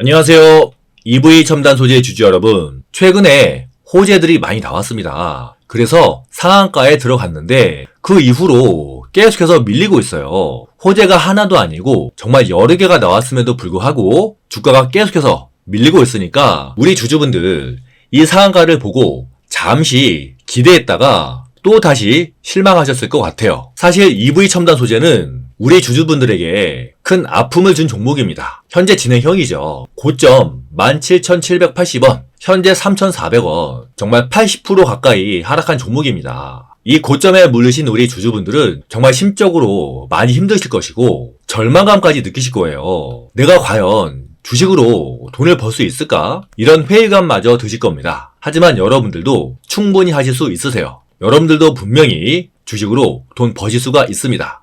안녕하세요. EV 첨단 소재 주주 여러분. 최근에 호재들이 많이 나왔습니다. 그래서 상한가에 들어갔는데 그 이후로 계속해서 밀리고 있어요. 호재가 하나도 아니고 정말 여러 개가 나왔음에도 불구하고 주가가 계속해서 밀리고 있으니까 우리 주주분들 이 상한가를 보고 잠시 기대했다가 또 다시 실망하셨을 것 같아요. 사실 EV 첨단 소재는 우리 주주분들에게 큰 아픔을 준 종목입니다. 현재 진행형이죠. 고점 17,780원, 현재 3,400원, 정말 80% 가까이 하락한 종목입니다. 이 고점에 물르신 우리 주주분들은 정말 심적으로 많이 힘드실 것이고 절망감까지 느끼실 거예요. 내가 과연 주식으로 돈을 벌 수 있을까? 이런 회의감마저 드실 겁니다. 하지만 여러분들도 충분히 하실 수 있으세요. 여러분들도 분명히 주식으로 돈 버실 수가 있습니다.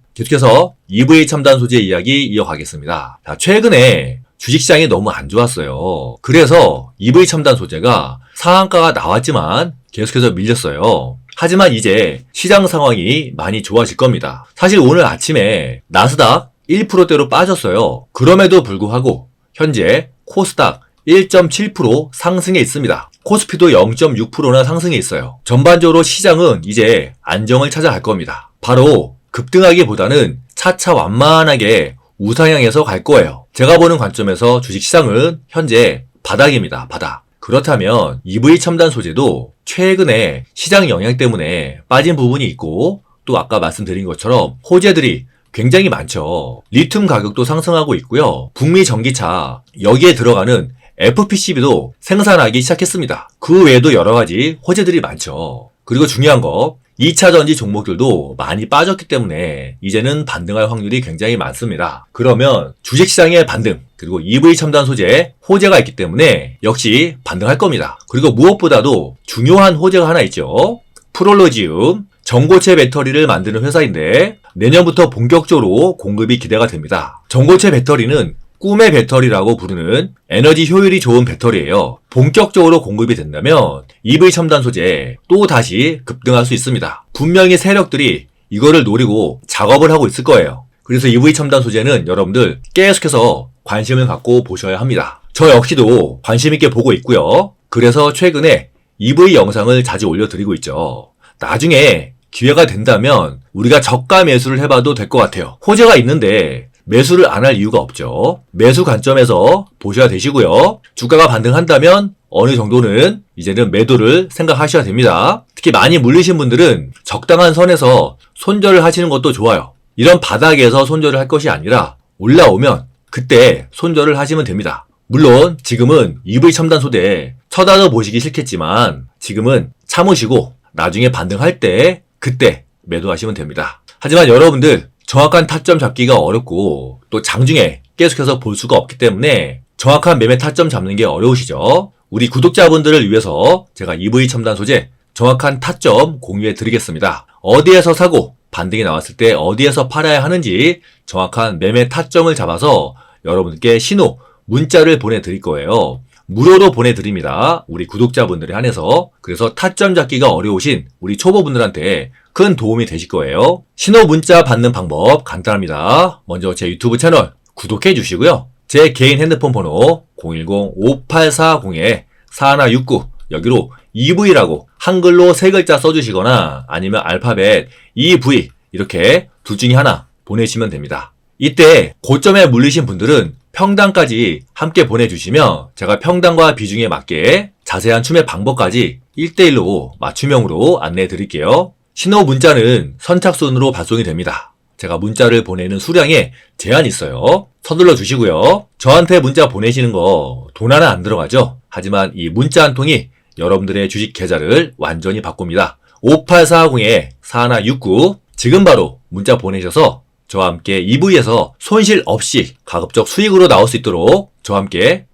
계속해서 EV 첨단 소재 이야기 이어가겠습니다. 자, 최근에 주식시장이 너무 안 좋았어요. 그래서 EV 첨단 소재가 상한가가 나왔지만 계속해서 밀렸어요. 하지만 이제 시장 상황이 많이 좋아질 겁니다. 사실 오늘 아침에 나스닥 1%대로 빠졌어요. 그럼에도 불구하고 현재 코스닥 1.7% 상승해 있습니다. 코스피도 0.6%나 상승해 있어요. 전반적으로 시장은 이제 안정을 찾아갈 겁니다. 바로 급등하기보다는 차차 완만하게 우상향해서 갈 거예요. 제가 보는 관점에서 주식 시장은 현재 바닥입니다. 바닥. 그렇다면 EV 첨단 소재도 최근에 시장 영향 때문에 빠진 부분이 있고 또 아까 말씀드린 것처럼 호재들이 굉장히 많죠. 리튬 가격도 상승하고 있고요. 북미 전기차 여기에 들어가는 FPCB도 생산하기 시작했습니다. 그 외에도 여러 가지 호재들이 많죠. 그리고 중요한 거 2차 전지 종목들도 많이 빠졌기 때문에 이제는 반등할 확률이 굉장히 많습니다. 그러면 주식시장의 반등, 그리고 EV 첨단 소재 호재가 있기 때문에 역시 반등할 겁니다. 그리고 무엇보다도 중요한 호재가 하나 있죠. 프롤로지움, 전고체 배터리를 만드는 회사인데 내년부터 본격적으로 공급이 기대가 됩니다. 전고체 배터리는 꿈의 배터리라고 부르는 에너지 효율이 좋은 배터리예요. 본격적으로 공급이 된다면 EV 첨단 소재 또 다시 급등할 수 있습니다. 분명히 세력들이 이거를 노리고 작업을 하고 있을 거예요. 그래서 EV 첨단 소재는 여러분들 계속해서 관심을 갖고 보셔야 합니다. 저 역시도 관심 있게 보고 있고요. 그래서 최근에 EV 영상을 자주 올려드리고 있죠. 나중에 기회가 된다면 우리가 저가 매수를 해봐도 될 것 같아요. 호재가 있는데 매수를 안 할 이유가 없죠. 매수 관점에서 보셔야 되시고요. 주가가 반등한다면 어느 정도는 이제는 매도를 생각하셔야 됩니다. 특히 많이 물리신 분들은 적당한 선에서 손절을 하시는 것도 좋아요. 이런 바닥에서 손절을 할 것이 아니라 올라오면 그때 손절을 하시면 됩니다. 물론 지금은 EV 첨단 소대 쳐다도 보시기 싫겠지만 지금은 참으시고 나중에 반등할 때 그때 매도하시면 됩니다. 하지만 여러분들 정확한 타점 잡기가 어렵고 또 장중에 계속해서 볼 수가 없기 때문에 정확한 매매 타점 잡는 게 어려우시죠? 우리 구독자분들을 위해서 제가 EV 첨단 소재 정확한 타점 공유해 드리겠습니다. 어디에서 사고 반등이 나왔을 때 어디에서 팔아야 하는지 정확한 매매 타점을 잡아서 여러분께 신호, 문자를 보내드릴 거예요. 무료로 보내드립니다. 우리 구독자분들에 한해서. 그래서 타점 잡기가 어려우신 우리 초보분들한테 큰 도움이 되실 거예요. 신호 문자 받는 방법 간단합니다. 먼저 제 유튜브 채널 구독해 주시고요. 제 개인 핸드폰 번호 010-5840-4169 여기로 EV라고 한글로 세 글자 써주시거나 아니면 알파벳 EV 이렇게 둘 중에 하나 보내시면 됩니다. 이때 고점에 물리신 분들은 평당까지 함께 보내주시면 제가 평당과 비중에 맞게 자세한 추매 방법까지 1대1로 맞춤형으로 안내해 드릴게요. 신호 문자는 선착순으로 발송이 됩니다. 제가 문자를 보내는 수량에 제한이 있어요. 서둘러 주시고요. 저한테 문자 보내시는 거 돈 하나 안 들어가죠? 하지만 이 문자 한 통이 여러분들의 주식 계좌를 완전히 바꿉니다. 5840-4169 지금 바로 문자 보내셔서 저와 함께 EV에서 손실 없이 가급적 수익으로 나올 수 있도록 저와 함께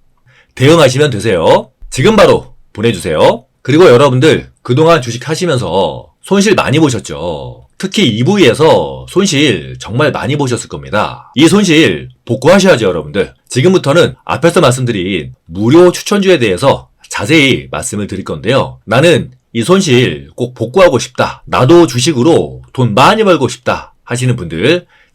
대응하시면 되세요. 지금 바로 보내주세요. 그리고 여러분들 그동안 주식 하시면서 손실 많이 보셨죠? 특히 EV에서 손실 정말 많이 보셨을 겁니다. 이 손실 복구하셔야죠, 여러분들. 지금부터는 앞에서 말씀드린 무료 추천주에 대해서 자세히 말씀을 드릴 건데요. 나는 이 손실 꼭 복구하고 싶다. 나도 주식으로 돈 많이 벌고 싶다. 하시는 분들